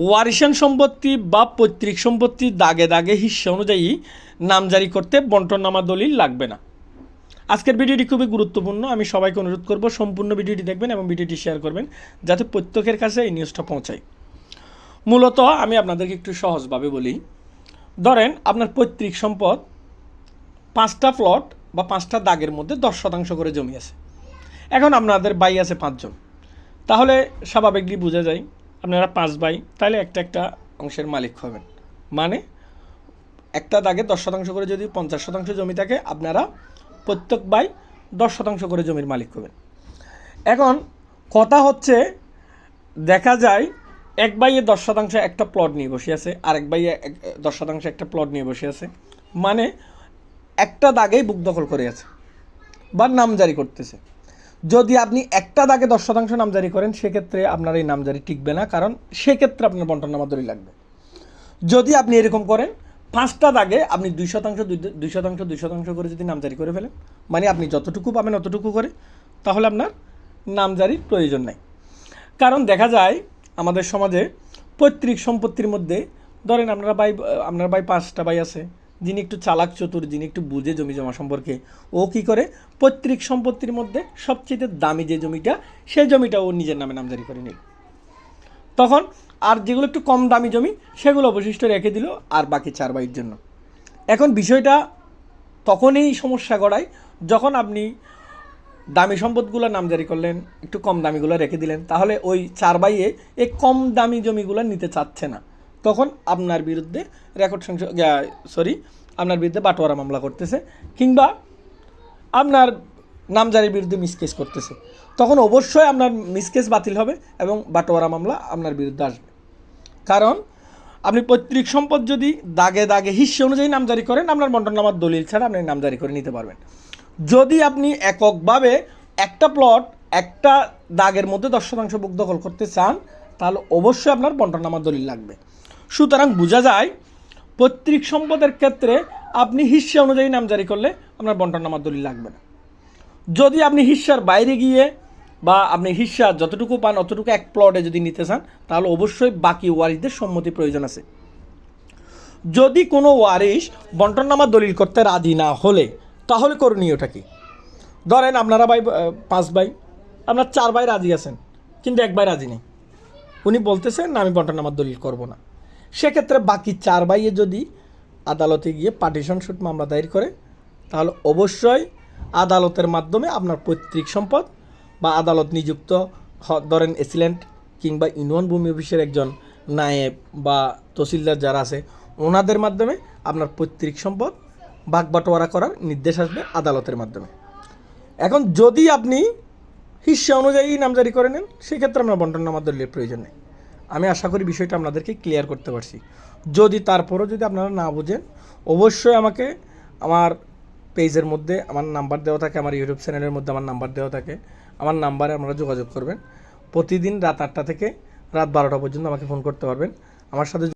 ওয়ারিশান সম্পত্তি বা পৈতৃক সম্পত্তি দাগে দাগে হিস্সা অনুযায়ী নামজারি করতে বন্টননামা দলিল লাগবে না। আজকের ভিডিওটি খুবই গুরুত্বপূর্ণ। আমি সবাইকে অনুরোধ করব সম্পূর্ণ ভিডিওটি দেখবেন এবং ভিডিওটি শেয়ার করবেন যাতে প্রত্যেকের কাছে এই নিউজটা পৌঁছায়। মূলত আমি আপনাদেরকে একটু সহজভাবে বলি, ধরেন আপনার পৈতৃক সম্পদ পাঁচটা প্লট বা পাঁচটা দাগের মধ্যে দশ শতাংশ করে জমি আছে। এখন আপনাদের বাই আছে পাঁচজন। তাহলে স্বাভাবিকলি বোঝা যায় আপনারা পাঁচ ভাই, তাহলে একটা একটা অংশের মালিক হবেন। মানে একটা দাগে দশ শতাংশ করে যদি পঞ্চাশ শতাংশ জমি থাকে, আপনারা প্রত্যেক ভাই দশ শতাংশ করে জমির মালিক হবেন। এখন কথা হচ্ছে, দেখা যায় এক বাইয়ে দশ শতাংশ একটা প্লট নিয়ে বসে আছে আর এক বাইয়ে দশ শতাংশ একটা প্লট নিয়ে বসে আছে। মানে একটা দাগেই বুক দখল করে আছে বা নামজারি করতেছে। যদি আপনি একটা দাগে দশ শতাংশ নামজারি করেন, সেক্ষেত্রে আপনার এই নামজারি টিকবে না, কারণ সেক্ষেত্রে আপনার বন্টনামা দলিল লাগবে। যদি আপনি এরকম করেন, পাঁচটা দাগে আপনি দুই শতাংশ দুই শতাংশ দুই শতাংশ করে যদি নামজারি করে ফেলেন মানে আপনি যতটুকু পাবেন অতটুকু করে, তাহলে আপনার নামজারির প্রয়োজন নাই। কারণ দেখা যায়, আমাদের সমাজে পৈতৃক সম্পত্তির মধ্যে, ধরেন আপনারা বাই আপনার বাই পাঁচটা বাই আছে যিনি একটু চালাক চতুর, যিনি একটু বুঝে জমি জমা সম্পর্কে, ও কি করে? পৈতৃক সম্পত্তির মধ্যে সবচেয়ে দামি যে জমিটা সেই জমিটা ও নিজের নামে নামজারি করে নিল। তখন আর যেগুলো একটু কম দামি জমি, সেগুলো অবশিষ্ট রেখে দিল আর বাকি চার বাইর জন্য। এখন বিষয়টা তখনই সমস্যা গড়ায় যখন আপনি দামি সম্পদগুলো নামজারি করলেন, একটু কম দামিগুলো রেখে দিলেন, তাহলে ওই চার বাইয়ে এই কম দামি জমিগুলো নিতে চাচ্ছে না। তখন আপনার বিরুদ্ধে রেকর্ড সরি আপনার বিরুদ্ধে বাটোয়ারা মামলা করতেছে কিংবা আপনার নামজারির বিরুদ্ধে মিসকেস করতেছে। তখন অবশ্যই আপনার মিসকেস বাতিল হবে এবং বাটোয়ারা মামলা আপনার বিরুদ্ধে আসবে। কারণ আপনি পৈতৃক সম্পদ যদি দাগে দাগে হিস্সে অনুযায়ী নামজারি করেন, আপনার বন্টননামার দলিল ছাড়া আপনি নামজারি করে নিতে পারবেন। যদি আপনি এককভাবে একটা প্লট একটা দাগের মধ্যে দশ শতাংশ বুক দখল করতে চান, তাহলে অবশ্যই আপনার বন্টননামার দলিল লাগবে। সুতরাং বোঝা যায়, পৈতৃক সম্পদের ক্ষেত্রে আপনি হিস্সা অনুযায়ী নামজারি করলে আপনার বন্টননামার দলিল লাগবে না। যদি আপনি হিস্সার বাইরে গিয়ে বা আপনি হিস্সা যতটুকু পান, অতটুকু এক প্লটে যদি নিতে চান, তাহলে অবশ্যই বাকি ওয়ারিসদের সম্মতি প্রয়োজন আছে। যদি কোনো ওয়ারিশ বন্টননামা দলিল করতে রাজি না হলে, তাহলে করণীয়টা কি? ধরেন আপনারা ভাই পাঁচ ভাই, আপনার চার ভাই রাজি আছেন, কিন্তু এক ভাই রাজি নেই। উনি বলতেছেন, না, আমি বন্টননামার দলিল করব না। সেক্ষেত্রে বাকি চার ভাইয়ে যদি আদালতে গিয়ে পার্টিশন শুট মামলা দায়ের করে, তাহলে অবশ্যই আদালতের মাধ্যমে আপনার পৈতৃক সম্পদ বা আদালত নিযুক্ত ধরেন এসিলেন্ট কিংবা ইউনিয়ন ভূমি অফিসের একজন নায়েব বা তহসিলদার যারা আছে, ওনাদের মাধ্যমে আপনার পৈতৃক সম্পদ ভাগ বাটোয়ারা করার নির্দেশ আসবে আদালতের মাধ্যমে। এখন যদি আপনি হিস্সা অনুযায়ী নামজারি করে নেন, সেক্ষেত্রে আমরা বন্টননামা দলিলের প্রয়োজন নেই। আমি আশা করি বিষয়টা আপনাদেরকে ক্লিয়ার করতে পারছি। যদি তারপরও যদি আপনারা না বুঝেন, অবশ্যই আমাকে আমার পেজের মধ্যে আমার নাম্বার দেওয়া থাকে, আমার ইউটিউব চ্যানেলের মধ্যে আমার নাম্বার দেওয়া থাকে, আমার নাম্বারে আপনারা যোগাযোগ করবেন। প্রতিদিন রাত আটটা থেকে রাত বারোটা পর্যন্ত আমাকে ফোন করতে পারবেন। আমার সাথে